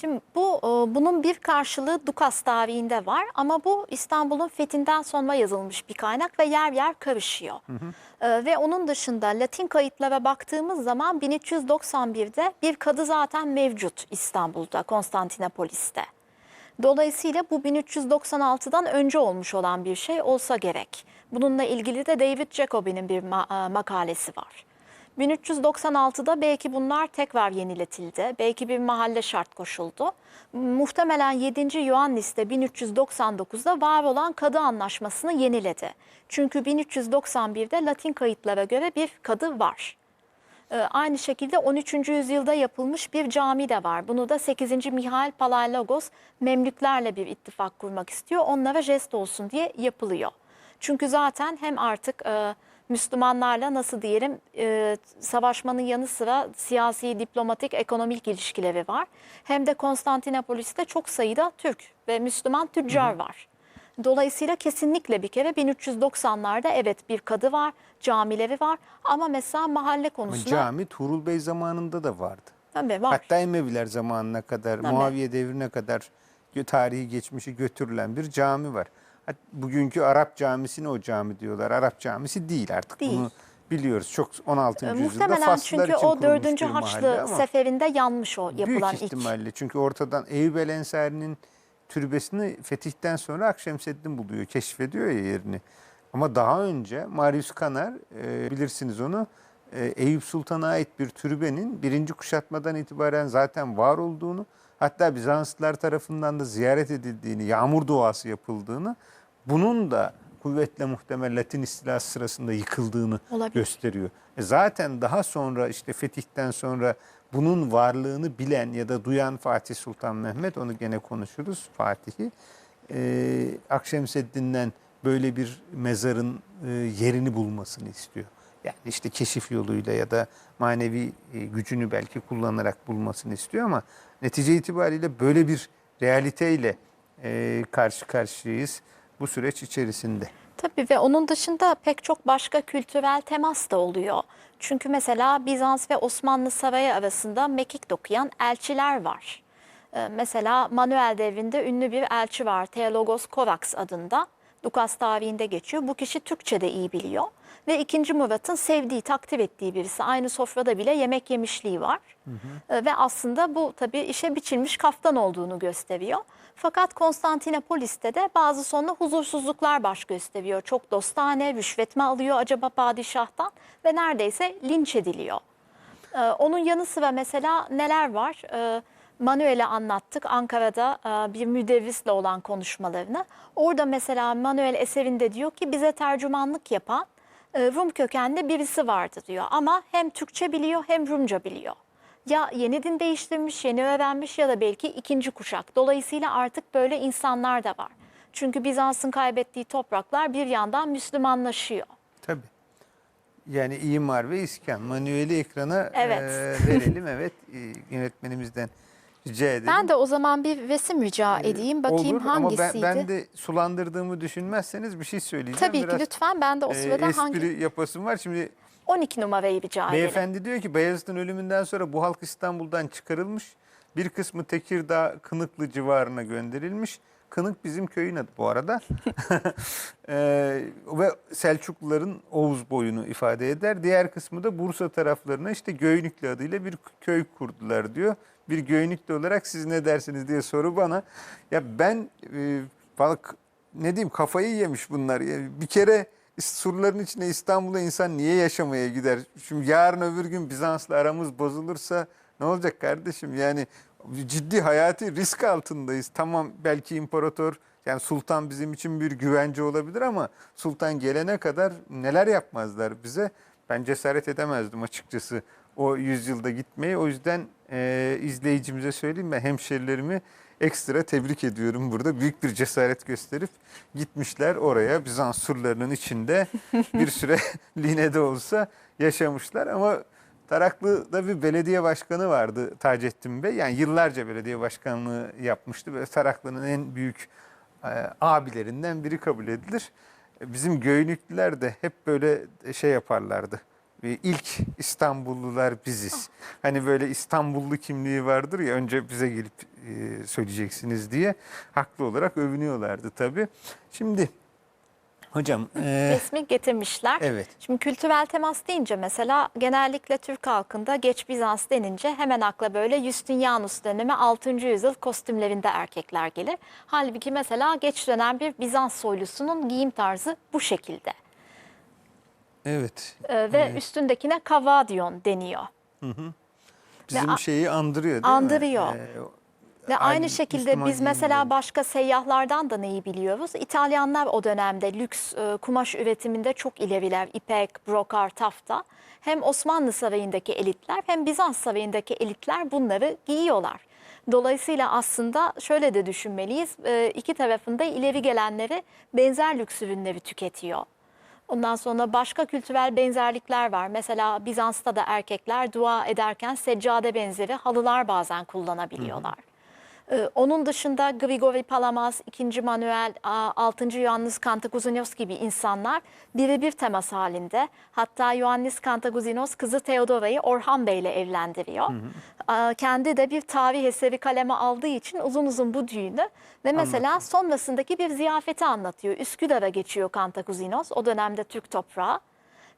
Şimdi bu e, bunun bir karşılığı Dukas tarihinde var ama bu İstanbul'un fethinden sonra yazılmış bir kaynak ve yer yer karışıyor. E, Ve onun dışında Latin kayıtlara baktığımız zaman 1391'de bir kadı zaten mevcut İstanbul'da, Konstantinopolis'te. Dolayısıyla bu 1396'dan önce olmuş olan bir şey olsa gerek. Bununla ilgili de David Jacobi'nin bir e, makalesi var. 1396'da belki bunlar tekrar yeniletildi. Belki bir mahalle şart koşuldu. Muhtemelen 7. Ioannis de 1399'da var olan kadı anlaşmasını yeniledi. Çünkü 1391'de Latin kayıtlara göre bir kadı var. Ee, Aynı şekilde 13. yüzyılda yapılmış bir cami de var. Bunu da 8. Mihail Palaiologos Memlüklerle bir ittifak kurmak istiyor. Onlara jest olsun diye yapılıyor. Çünkü zaten hem artık e, Müslümanlarla nasıl diyelim e, savaşmanın yanı sıra siyasi, diplomatik, ekonomik ilişkileri var. Hem de Konstantinopolis'te çok sayıda Türk ve Müslüman tüccar var. Dolayısıyla kesinlikle bir kere 1390'larda evet bir kadı var, camileri var ama mesela mahalle konusunda cami Tuğrul Bey zamanında da vardı. tabii var. Hatta Emeviler zamanına kadar, Tabii. Muaviye devrine kadar tarihi geçmişi götürülen bir cami var. Bugünkü Arap camisine o cami diyorlar. Arap camisi değil artık Değil. bunu biliyoruz. Çok 16. Ee, yüzyılda Muhtemelen çünkü o kurulmuş dördüncü bir mahalle Haçlı ama seferinde yanmış o yapılan büyük ilk. ihtimalle. Çünkü ortadan Eyüp el Ensari'nin türbesini fetihten sonra Akşemseddin buluyor, keşfediyor ya yerini. Ama daha önce Marius Kanar, e, bilirsiniz onu, e, Eyüp Sultan'a ait bir türbenin birinci kuşatmadan itibaren zaten var olduğunu, hatta Bizanslılar tarafından da ziyaret edildiğini, yağmur duası yapıldığını, bunun da kuvvetle muhtemel Latin istilası sırasında yıkıldığını Olabilir. gösteriyor. E zaten daha sonra işte fetihten sonra bunun varlığını bilen ya da duyan Fatih Sultan Mehmet, onu gene konuşuruz Fatih'i, e, Akşemseddin'den böyle bir mezarın e, yerini bulmasını istiyor. Yani işte keşif yoluyla ya da manevi e, gücünü belki kullanarak bulmasını istiyor ama netice itibariyle böyle bir realiteyle e, karşı karşıyayız bu süreç içerisinde. Tabii ve onun dışında pek çok başka kültürel temas da oluyor. Çünkü mesela Bizans ve Osmanlı Sarayı arasında mekik dokuyan elçiler var. Ee, Mesela Manuel devrinde ünlü bir elçi var Theologos Korax adında. Dukas tarihinde geçiyor. Bu kişi Türkçe de iyi biliyor. Ve 2. Murat'ın sevdiği, takdir ettiği birisi. Aynı sofrada bile yemek yemişliği var. Ee, Ve aslında bu tabii işe biçilmiş kaftan olduğunu gösteriyor. Fakat Konstantinopolis'te de bazı sonra huzursuzluklar baş gösteriyor. Çok dostane, rüşvet mi alıyor acaba padişahtan ve neredeyse linç ediliyor. Ee, onun yanı sıra mesela neler var? Ee, Manuel'e anlattık Ankara'da e, bir müderrisle olan konuşmalarını. Orada mesela Manuel eserinde diyor ki bize tercümanlık yapan e, Rum kökenli birisi vardı diyor. Ama hem Türkçe biliyor hem Rumca biliyor. Ya yeni din değiştirmiş, yeni öğrenmiş ya da belki ikinci kuşak. Dolayısıyla artık böyle insanlar da var. Çünkü Bizans'ın kaybettiği topraklar bir yandan Müslümanlaşıyor. Tabii. Yani imar ve iskan. Manueli ekrana Evet. e, verelim. Evet. E, yönetmenimizden rica edelim. Ben de o zaman bir resim rica edeyim. Bakayım Olur ama hangisiydi? ben, ben de sulandırdığımı düşünmezseniz bir şey söyleyeceğim. Tabii ki Biraz, lütfen ben de o e, sırada espri hangi yapasım var. Şimdi 12 numarayı rica edelim. beyefendi diyor ki Beyazıt'ın ölümünden sonra bu halk İstanbul'dan çıkarılmış. Bir kısmı Tekirdağ, Kınıklı civarına gönderilmiş. Kınık bizim köyün adı bu arada. Ee, ve Selçukluların Oğuz boyunu ifade eder. Diğer kısmı da Bursa taraflarına işte Göynüklü adıyla bir köy kurdular diyor. Bir Göynüklü olarak siz ne dersiniz diye soru bana. Ya ben e, bak ne diyeyim kafayı yemiş bunlar. Bir kere surların içine İstanbul'a insan niye yaşamaya gider? Şimdi yarın öbür gün Bizans'la aramız bozulursa ne olacak kardeşim? Yani ciddi hayati risk altındayız. Tamam belki imparator yani sultan bizim için bir güvence olabilir ama sultan gelene kadar neler yapmazlar bize? Ben cesaret edemezdim açıkçası o yüzyılda gitmeyi. O yüzden e, izleyicimize söyleyeyim ben hemşerilerimi ekstra tebrik ediyorum burada. Büyük bir cesaret gösterip gitmişler oraya Bizans surlarının içinde bir süre linede olsa yaşamışlar ama Taraklı'da bir belediye başkanı vardı Taceddin Bey. Yani yıllarca belediye başkanlığı yapmıştı ve Taraklı'nın en büyük e, abilerinden biri kabul edilir. Bizim Göynüklüler de hep böyle şey yaparlardı. İlk İstanbullular biziz. Hani böyle İstanbullu kimliği vardır ya önce bize gelip e, söyleyeceksiniz diye haklı olarak övünüyorlardı tabii. Şimdi hocam e, resmi getirmişler. evet Şimdi kültürel temas deyince mesela genellikle Türk halkında geç Bizans denince hemen akla böyle Justinianus dönemi 6. yüzyıl kostümlerinde erkekler gelir. Halbuki mesela geç dönem bir Bizans soylusunun giyim tarzı bu şekilde. Evet Ee, ve üstündekine kavadyon deniyor. bizim a- şeyi andırıyor değil Andırıyor. mi? E, Ve Aynı aynı şekilde Müslüman biz mesela giyimleri. başka seyyahlardan da neyi biliyoruz? İtalyanlar o dönemde lüks e, kumaş üretiminde çok ileriler. İpek, brokar, tafta. Hem Osmanlı sarayındaki elitler hem Bizans sarayındaki elitler bunları giyiyorlar. Dolayısıyla aslında şöyle de düşünmeliyiz. e, iki tarafında ileri gelenleri benzer lüks ürünleri tüketiyor. Ondan sonra başka kültürel benzerlikler var. Mesela Bizans'ta da erkekler dua ederken seccade benzeri halılar bazen kullanabiliyorlar. Ee, Onun dışında Grigori Palamas, 2. Manuel, a, 6. Ioannis Kantakuzinos gibi insanlar birebir temas halinde. Hatta Ioannis Kantakuzinos kızı Theodora'yı Orhan Bey ile evlendiriyor. Aa, Kendi de bir tarih eseri kaleme aldığı için uzun uzun bu düğünü ve mesela sonrasındaki bir ziyafeti anlatıyor. Üsküdar'a geçiyor Kantakuzinos, o dönemde Türk toprağı.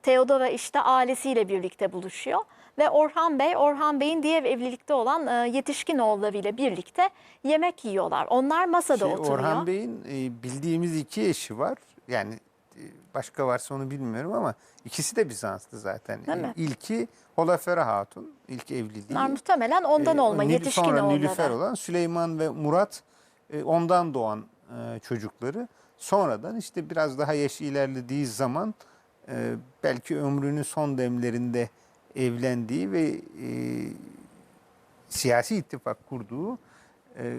Theodora işte ailesiyle birlikte buluşuyor ve Orhan Bey, Orhan Bey'in diğer evlilikte olan e, yetişkin oğullarıyla birlikte yemek yiyorlar. Onlar masada Şey, oturuyor. Orhan Bey'in e, bildiğimiz iki eşi var. Yani e, başka varsa onu bilmiyorum ama ikisi de Bizanslı zaten. Değil mi? İlki Holafera Hatun, ilk evliliği. Bunlar muhtemelen ondan E, olma Nil- yetişkin sonra oğulları. Nilüfer olan Süleyman ve Murat e, ondan doğan e, çocukları. Sonradan işte biraz daha yaşı ilerlediği zaman e, belki ömrünün son demlerinde evlendiği ve e, siyasi ittifak kurduğu e,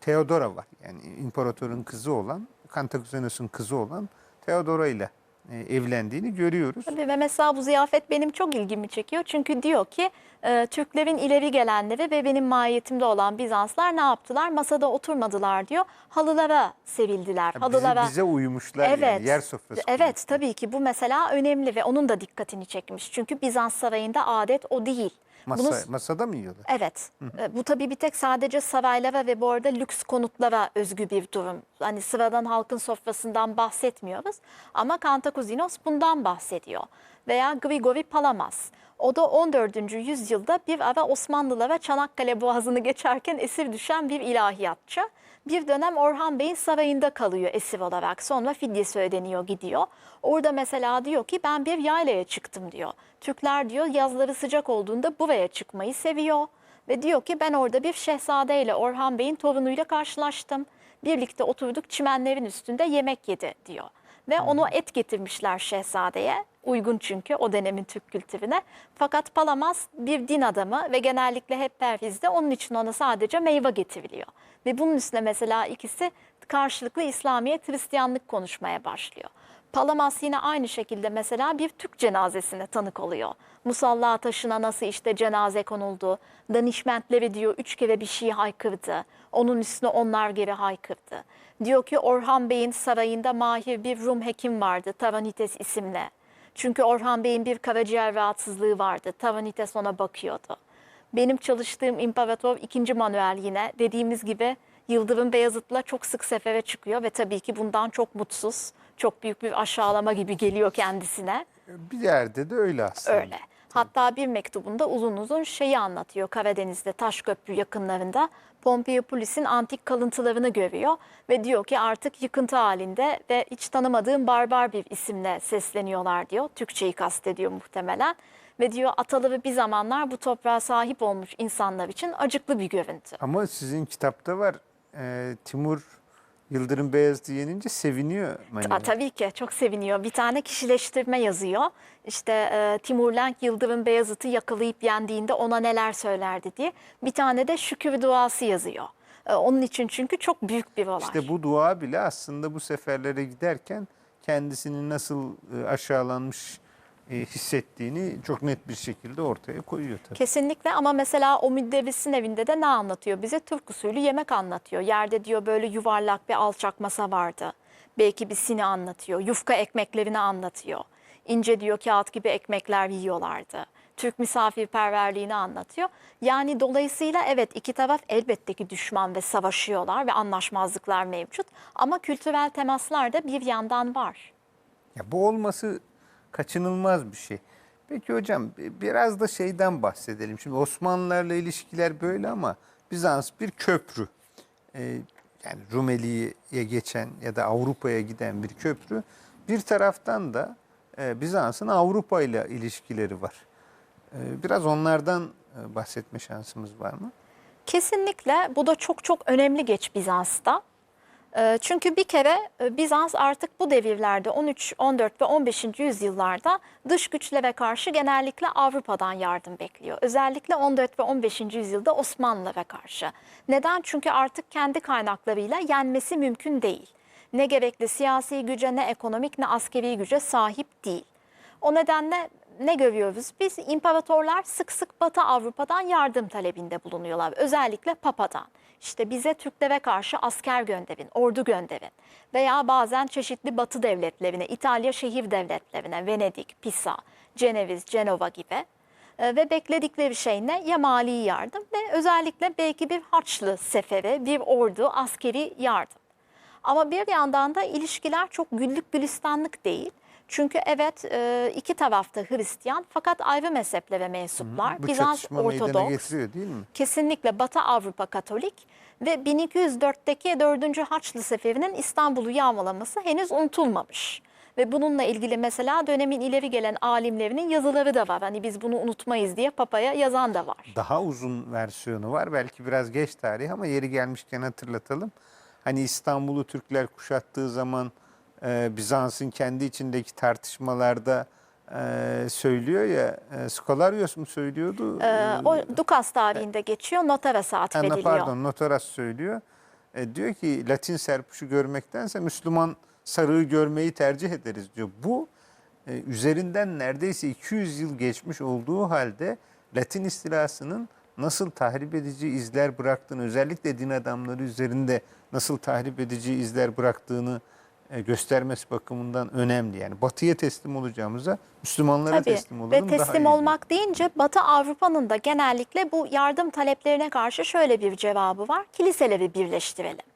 Theodora var. Yani imparatorun kızı olan, Kantakuzenos'un kızı olan Theodora ile evlendiğini görüyoruz. Tabii ve mesela bu ziyafet benim çok ilgimi çekiyor. Çünkü diyor ki e, Türklerin ileri gelenleri ve benim mahiyetimde olan Bizanslar ne yaptılar? Masada oturmadılar diyor. Halılara sevildiler. Bize, Halılara bize uymuşlar yani yer sofrası. Evet kurmuşlar. tabii ki bu mesela önemli ve onun da dikkatini çekmiş. Çünkü Bizans sarayında adet o değil. Masa, Bunu- masada mı yiyorlar? Evet. E, Bu tabii bir tek sadece saraylara ve bu arada lüks konutlara özgü bir durum. Hani sıradan halkın sofrasından bahsetmiyoruz. Ama Kantakuzinos bundan bahsediyor. Veya Grigori Palamas. O da 14. yüzyılda bir ara Osmanlılara Çanakkale Boğazı'nı geçerken esir düşen bir ilahiyatçı. Bir dönem Orhan Bey'in sarayında kalıyor esir olarak. Sonra fidyesi ödeniyor gidiyor. Orada mesela diyor ki ben bir yaylaya çıktım diyor. Türkler diyor yazları sıcak olduğunda buraya çıkmayı seviyor. Ve diyor ki ben orada bir şehzadeyle Orhan Bey'in torunuyla karşılaştım. Birlikte oturduk çimenlerin üstünde yemek yedi diyor. Ve onu et getirmişler şehzadeye. Uygun çünkü o dönemin Türk kültürüne. Fakat Palamas bir din adamı ve genellikle hep perhizde onun için ona sadece meyve getiriliyor. Ve bunun üstüne mesela ikisi karşılıklı İslamiyet, Hristiyanlık konuşmaya başlıyor. Palamas yine aynı şekilde mesela bir Türk cenazesine tanık oluyor. Musalla taşına nasıl işte cenaze konuldu. Danişmentleri diyor üç kere bir şey haykırdı. Onun üstüne onlar geri haykırdı. Diyor ki Orhan Bey'in sarayında mahir bir Rum hekim vardı Tavanites isimli. Çünkü Orhan Bey'in bir karaciğer rahatsızlığı vardı. Tavanites ona bakıyordu. Benim çalıştığım imparator 2. Manuel yine dediğimiz gibi Yıldırım Beyazıt'la çok sık sefere çıkıyor ve tabii ki bundan çok mutsuz. Çok büyük bir aşağılama gibi geliyor kendisine. Bir yerde de öyle aslında. Öyle. Hatta bir mektubunda uzun uzun şeyi anlatıyor Karadeniz'de Taşköprü yakınlarında. Pompeiopoulus'in antik kalıntılarını görüyor ve diyor ki artık yıkıntı halinde ve hiç tanımadığım barbar bir isimle sesleniyorlar diyor. Türkçeyi kastediyor muhtemelen. Ve diyor ataları bir zamanlar bu toprağa sahip olmuş insanlar için acıklı bir görüntü. Ama sizin kitapta var e, Timur Yıldırım Beyazıt'ı yenince seviniyor. Mani. Aa, tabii ki çok seviniyor. Bir tane kişileştirme yazıyor. İşte e, Timur Lenk Yıldırım Beyazıt'ı yakalayıp yendiğinde ona neler söylerdi diye. Bir tane de şükür duası yazıyor. E, onun için çünkü çok büyük bir olay. İşte bu dua bile aslında bu seferlere giderken kendisini nasıl e, aşağılanmış hissettiğini çok net bir şekilde ortaya koyuyor tabii. Kesinlikle ama mesela o müddevisin evinde de ne anlatıyor bize? Türk usulü yemek anlatıyor. Yerde diyor böyle yuvarlak bir alçak masa vardı. Belki bir sini anlatıyor. Yufka ekmeklerini anlatıyor. ince diyor kağıt gibi ekmekler yiyorlardı. Türk misafirperverliğini anlatıyor. Yani dolayısıyla evet iki taraf elbette ki düşman ve savaşıyorlar ve anlaşmazlıklar mevcut. Ama kültürel temaslar da bir yandan var. Ya bu olması kaçınılmaz bir şey. Peki hocam bi- biraz da şeyden bahsedelim. Şimdi Osmanlılarla ilişkiler böyle ama Bizans bir köprü. Ee, yani Rumeli'ye geçen ya da Avrupa'ya giden bir köprü. Bir taraftan da e, Bizans'ın Avrupa ile ilişkileri var. Ee, biraz onlardan e, bahsetme şansımız var mı? Kesinlikle bu da çok çok önemli geç Bizans'ta. Ee, Çünkü bir kere e, Bizans artık bu devirlerde 13, 14 ve 15. yüzyıllarda dış güçlere karşı genellikle Avrupa'dan yardım bekliyor. Özellikle 14 ve 15. yüzyılda Osmanlılara karşı. Neden? Çünkü artık kendi kaynaklarıyla yenmesi mümkün değil. Ne gerekli siyasi güce ne ekonomik ne askeri güce sahip değil. O nedenle ne görüyoruz? Biz imparatorlar sık sık Batı Avrupa'dan yardım talebinde bulunuyorlar. Özellikle Papa'dan. İşte bize Türklere karşı asker gönderin, ordu gönderin. Veya bazen çeşitli Batı devletlerine, İtalya şehir devletlerine, Venedik, Pisa, Ceneviz, Cenova gibi. E, Ve bekledikleri şey ne? Ya mali yardım ve özellikle belki bir Haçlı seferi, bir ordu, askeri yardım. Ama bir yandan da ilişkiler çok güllük gülistanlık değil. Çünkü evet e, iki tarafta Hristiyan fakat ayrı mezheplere mensuplar. Bu Bizans Ortodoks, değil mi? kesinlikle Batı Avrupa Katolik ve 1204'teki 4. Haçlı Seferi'nin İstanbul'u yağmalaması henüz unutulmamış. Ve bununla ilgili mesela dönemin ileri gelen alimlerinin yazıları da var. Hani biz bunu unutmayız diye Papa'ya yazan da var. Daha uzun versiyonu var. Belki biraz geç tarih ama yeri gelmişken hatırlatalım. Hani İstanbul'u Türkler kuşattığı zaman e, Bizans'ın kendi içindeki tartışmalarda e, söylüyor ya, e, mu söylüyordu? Ee, o Dukas tarihinde geçiyor, Notares'e Ha, atfediliyor. pardon, Notaras söylüyor. E, diyor ki Latin serpuşu görmektense Müslüman sarığı görmeyi tercih ederiz diyor. Bu e, üzerinden neredeyse 200 yıl geçmiş olduğu halde Latin istilasının nasıl tahrip edici izler bıraktığını, özellikle din adamları üzerinde nasıl tahrip edici izler bıraktığını e, göstermesi bakımından önemli. Yani batıya teslim olacağımıza Müslümanlara Tabii teslim olalım ve daha teslim iyi. olmak deyince Batı Avrupa'nın da genellikle bu yardım taleplerine karşı şöyle bir cevabı var. Kiliseleri birleştirelim.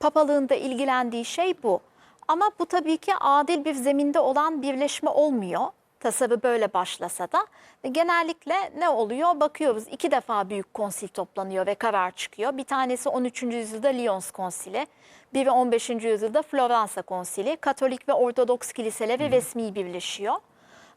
Papalığın da ilgilendiği şey bu. Ama bu tabii ki adil bir zeminde olan birleşme olmuyor. Tasarı böyle başlasa da. Ve Genellikle ne oluyor? Bakıyoruz iki defa büyük konsil toplanıyor ve karar çıkıyor. Bir tanesi 13. yüzyılda Lyons konsili, biri 15. yüzyılda Floransa konsili. Katolik ve Ortodoks kiliseleri resmi birleşiyor.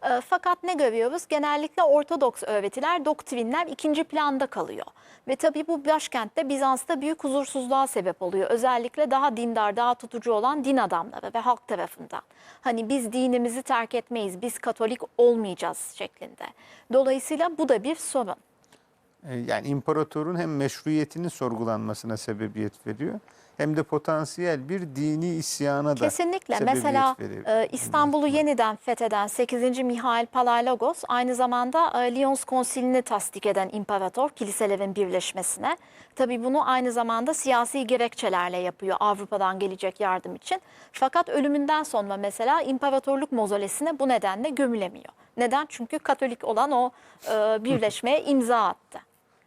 E, Fakat ne görüyoruz? Genellikle Ortodoks öğretiler, doktrinler ikinci planda kalıyor. Ve tabii bu başkentte Bizans'ta büyük huzursuzluğa sebep oluyor. Özellikle daha dindar, daha tutucu olan din adamları ve halk tarafından. Hani biz dinimizi terk etmeyiz, biz Katolik olmayacağız şeklinde. Dolayısıyla bu da bir sorun. E, Yani imparatorun hem meşruiyetinin sorgulanmasına sebebiyet veriyor hem de potansiyel bir dini isyana da Kesinlikle. Mesela e, İstanbul'u yeniden fetheden 8. Mihail Palaiologos aynı zamanda e, Lyons Konsili'ni tasdik eden imparator kiliselerin birleşmesine. Tabii bunu aynı zamanda siyasi gerekçelerle yapıyor Avrupa'dan gelecek yardım için. Fakat ölümünden sonra mesela imparatorluk mozolesine bu nedenle gömülemiyor. Neden? Çünkü Katolik olan o e, birleşmeye imza attı.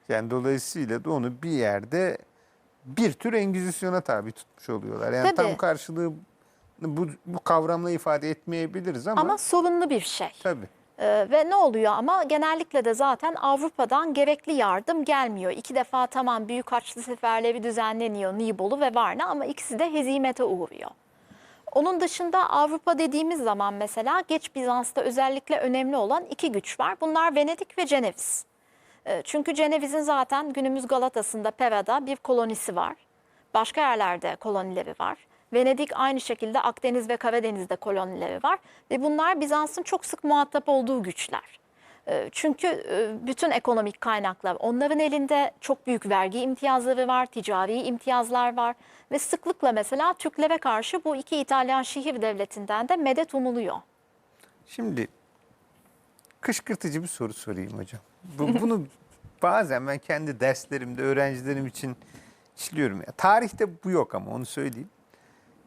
Yani dolayısıyla da onu bir yerde bir tür engizisyona tabi tutmuş oluyorlar. Yani Tabii. tam karşılığı bu, bu kavramla ifade etmeyebiliriz ama, Ama sorunlu bir şey. tabii. Ee, ve ne oluyor ama genellikle de zaten Avrupa'dan gerekli yardım gelmiyor. İki defa tamam büyük haçlı seferleri düzenleniyor Nibolu ve Varna ama ikisi de hezimete uğruyor. Onun dışında Avrupa dediğimiz zaman mesela geç Bizans'ta özellikle önemli olan iki güç var. Bunlar Venedik ve Ceneviz. Ee, Çünkü Ceneviz'in zaten günümüz Galatası'nda Pera'da bir kolonisi var. Başka yerlerde kolonileri var. Venedik aynı şekilde Akdeniz ve Karadeniz'de kolonileri var. Ve bunlar Bizans'ın çok sık muhatap olduğu güçler. Ee, Çünkü e, bütün ekonomik kaynaklar onların elinde çok büyük vergi imtiyazları var, ticari imtiyazlar var. Ve sıklıkla mesela Türklere karşı bu iki İtalyan şehir devletinden de medet umuluyor. Şimdi kışkırtıcı bir soru sorayım hocam. Bu, bunu bazen ben kendi derslerimde öğrencilerim için işliyorum. Ya, tarihte bu yok ama onu söyleyeyim.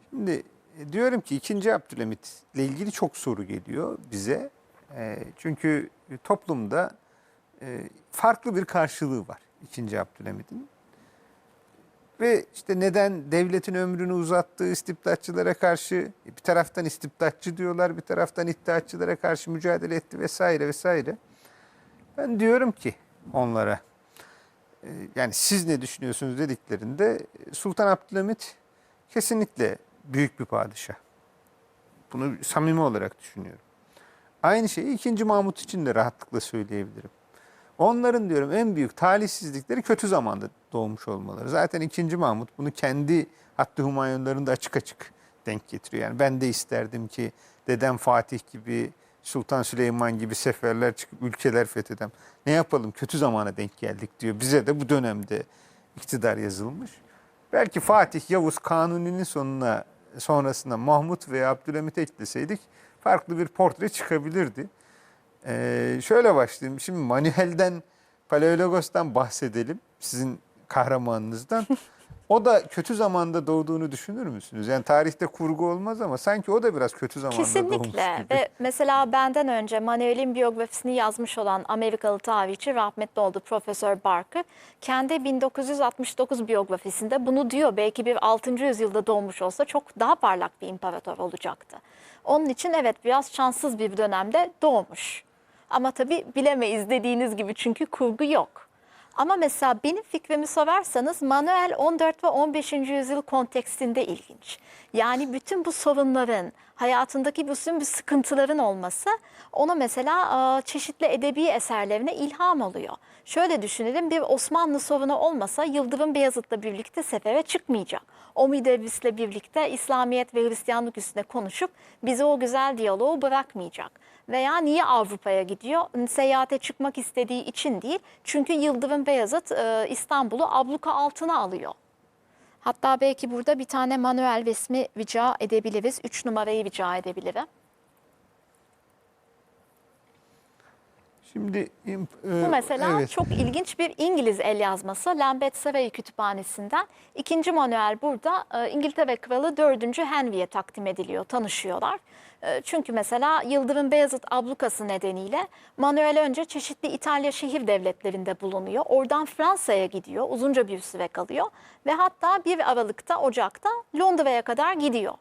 Şimdi e, diyorum ki 2. Abdülhamit ile ilgili çok soru geliyor bize. E, çünkü toplumda e, farklı bir karşılığı var 2. Abdülhamit'in. Ve işte neden devletin ömrünü uzattığı istibdatçılara karşı e, bir taraftan istibdatçı diyorlar, bir taraftan iddiatçılara karşı mücadele etti vesaire vesaire. Ben diyorum ki onlara e, yani siz ne düşünüyorsunuz dediklerinde e, Sultan Abdülhamit kesinlikle büyük bir padişah. Bunu samimi olarak düşünüyorum. Aynı şeyi 2. Mahmut için de rahatlıkla söyleyebilirim. Onların diyorum en büyük talihsizlikleri kötü zamanda doğmuş olmaları. Zaten 2. Mahmut bunu kendi Hattı Humayunlarında açık açık denk getiriyor. Yani ben de isterdim ki dedem Fatih gibi, Sultan Süleyman gibi seferler çıkıp ülkeler fetheden. Ne yapalım kötü zamana denk geldik diyor. Bize de bu dönemde iktidar yazılmış. Belki Fatih, Yavuz, Kanuni'nin sonuna sonrasında Mahmut ve Abdülhamit ekleseydik farklı bir portre çıkabilirdi. Ee, şöyle başlayayım. Şimdi Manuel'den, Paleologos'tan bahsedelim. Sizin kahramanınızdan. O da kötü zamanda doğduğunu düşünür müsünüz? Yani tarihte kurgu olmaz ama sanki o da biraz kötü zamanda doğmuş Kesinlikle ve mesela benden önce Manuel'in biyografisini yazmış olan Amerikalı tarihçi rahmetli oldu Profesör Barker kendi 1969 biyografisinde bunu diyor. Belki bir 6. yüzyılda doğmuş olsa çok daha parlak bir imparator olacaktı. Onun için evet biraz şanssız bir dönemde doğmuş. Ama tabii bilemeyiz dediğiniz gibi çünkü kurgu yok. Ama mesela benim fikrimi sorarsanız Manuel 14 ve 15. yüzyıl kontekstinde ilginç. Yani bütün bu sorunların, hayatındaki bütün bu sıkıntıların olması ona mesela çeşitli edebi eserlerine ilham oluyor. Şöyle düşünelim bir Osmanlı sorunu olmasa Yıldırım Beyazıt'la birlikte sefere çıkmayacak. O müderrisle birlikte İslamiyet ve Hristiyanlık üstüne konuşup bize o güzel diyaloğu bırakmayacak. Veya niye Avrupa'ya gidiyor? Seyahate çıkmak istediği için değil. Çünkü Yıldırım Beyazıt e, İstanbul'u abluka altına alıyor. Hatta belki burada bir tane manuel resmi rica edebiliriz. Üç numarayı rica edebilirim. Şimdi imp- Bu e, mesela evet. çok ilginç bir İngiliz el yazması Lambeth Sarayı Kütüphanesi'nden. İkinci Manuel burada e, İngiltere Kralı 4. Henry'e takdim ediliyor, tanışıyorlar. E, Çünkü mesela Yıldırım Beyazıt ablukası nedeniyle Manuel önce çeşitli İtalya şehir devletlerinde bulunuyor. Oradan Fransa'ya gidiyor, uzunca bir süre kalıyor ve hatta 1 Aralık'ta, Ocak'ta Londra'ya kadar gidiyor.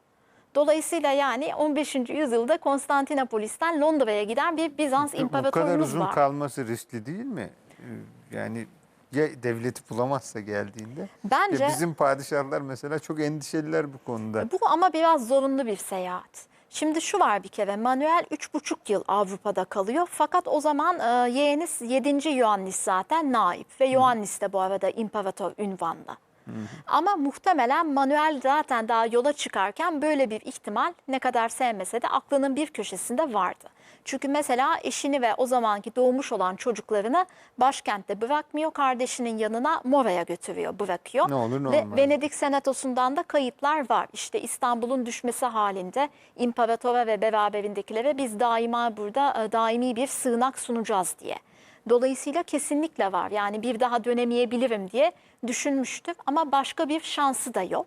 Dolayısıyla yani 15. yüzyılda Konstantinopolis'ten Londra'ya giden bir Bizans Bu kadar imparatorumuz uzun var. kalması riskli değil mi? Ee, Yani ya devleti bulamazsa geldiğinde. Bence Ya bizim padişahlar mesela çok endişeliler bu konuda. bu ama biraz zorunlu bir seyahat. Şimdi şu var bir kere Manuel 3,5 yıl Avrupa'da kalıyor. Fakat o zaman e, yeğeniz 7. Ioannis zaten naip ve Ioannis de bu arada imparator ünvanla. Ama muhtemelen Manuel zaten daha yola çıkarken böyle bir ihtimal ne kadar sevmese de aklının bir köşesinde vardı. Çünkü mesela eşini ve o zamanki doğmuş olan çocuklarını başkentte bırakmıyor, kardeşinin yanına Mora'ya götürüyor, bırakıyor. Ne olur ne ve olmaz. Venedik Senatosu'ndan da kayıtlar var. İşte İstanbul'un düşmesi halinde imparatora ve beraberindekilere biz daima burada e, daimi bir sığınak sunacağız diye. Dolayısıyla kesinlikle var. Yani bir daha dönemeyebilirim diye düşünmüştü ama başka bir şansı da yok.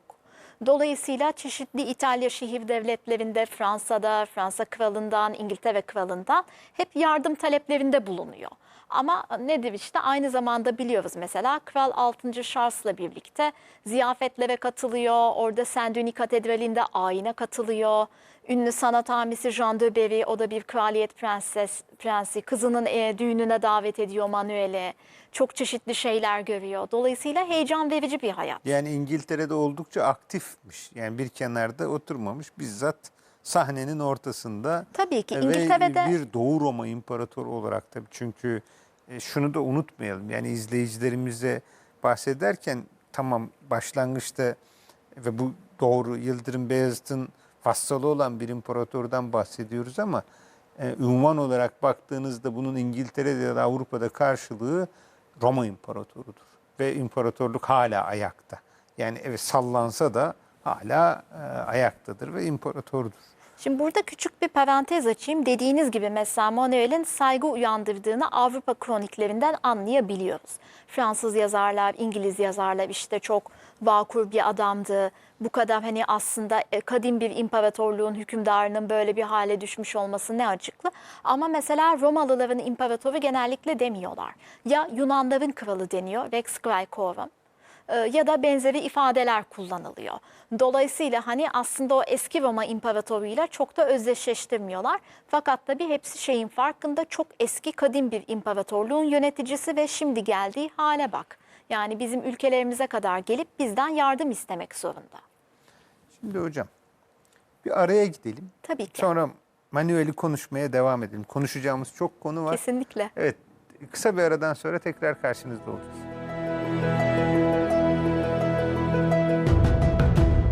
Dolayısıyla çeşitli İtalya şehir devletlerinde, Fransa'da, Fransa kralından, İngiltere kralından hep yardım taleplerinde bulunuyor. Ama nedir işte aynı zamanda biliyoruz mesela Kral 6. Charles'la birlikte ziyafetlere katılıyor. Orada Saint Denis Katedrali'nde ayine katılıyor. Ünlü sanat hamisi Jean de Berry, o da bir kraliyet prenses, prensi. Kızının e, düğününe davet ediyor Manuel'i. Çok çeşitli şeyler görüyor. Dolayısıyla heyecan verici bir hayat. Yani İngiltere'de oldukça aktifmiş. Yani bir kenarda oturmamış bizzat sahnenin ortasında. Tabii ki Ve İngiltere'de bir Doğu Roma İmparatoru olarak tabii çünkü e, şunu da unutmayalım. Yani izleyicilerimize bahsederken tamam başlangıçta ve bu doğru Yıldırım Beyazıt'ın vassalı olan bir imparatordan bahsediyoruz ama e, ünvan olarak baktığınızda bunun İngiltere'de ya da Avrupa'da karşılığı Roma İmparatorudur. Ve imparatorluk hala ayakta. Yani evet sallansa da hala e, ayaktadır ve imparatordur. Şimdi burada küçük bir parantez açayım. Dediğiniz gibi mesela Manuel'in saygı uyandırdığını Avrupa kroniklerinden anlayabiliyoruz. Fransız yazarlar, İngiliz yazarlar işte çok vakur bir adamdı. Bu kadar hani aslında e, kadim bir imparatorluğun hükümdarının böyle bir hale düşmüş olması ne acıklı. Ama mesela Romalıların imparatoru genellikle demiyorlar. Ya Yunanların kralı deniyor, Rex Graecorum e, ya da benzeri ifadeler kullanılıyor. Dolayısıyla hani aslında o eski Roma imparatoruyla çok da özdeşleştirmiyorlar. Fakat tabii hepsi şeyin farkında çok eski kadim bir imparatorluğun yöneticisi ve şimdi geldiği hale bak. Yani bizim ülkelerimize kadar gelip bizden yardım istemek zorunda. Şimdi hocam bir araya gidelim. Tabii ki. Sonra Manuel'i konuşmaya devam edelim. Konuşacağımız çok konu var. Kesinlikle. Evet kısa bir aradan sonra tekrar karşınızda olacağız.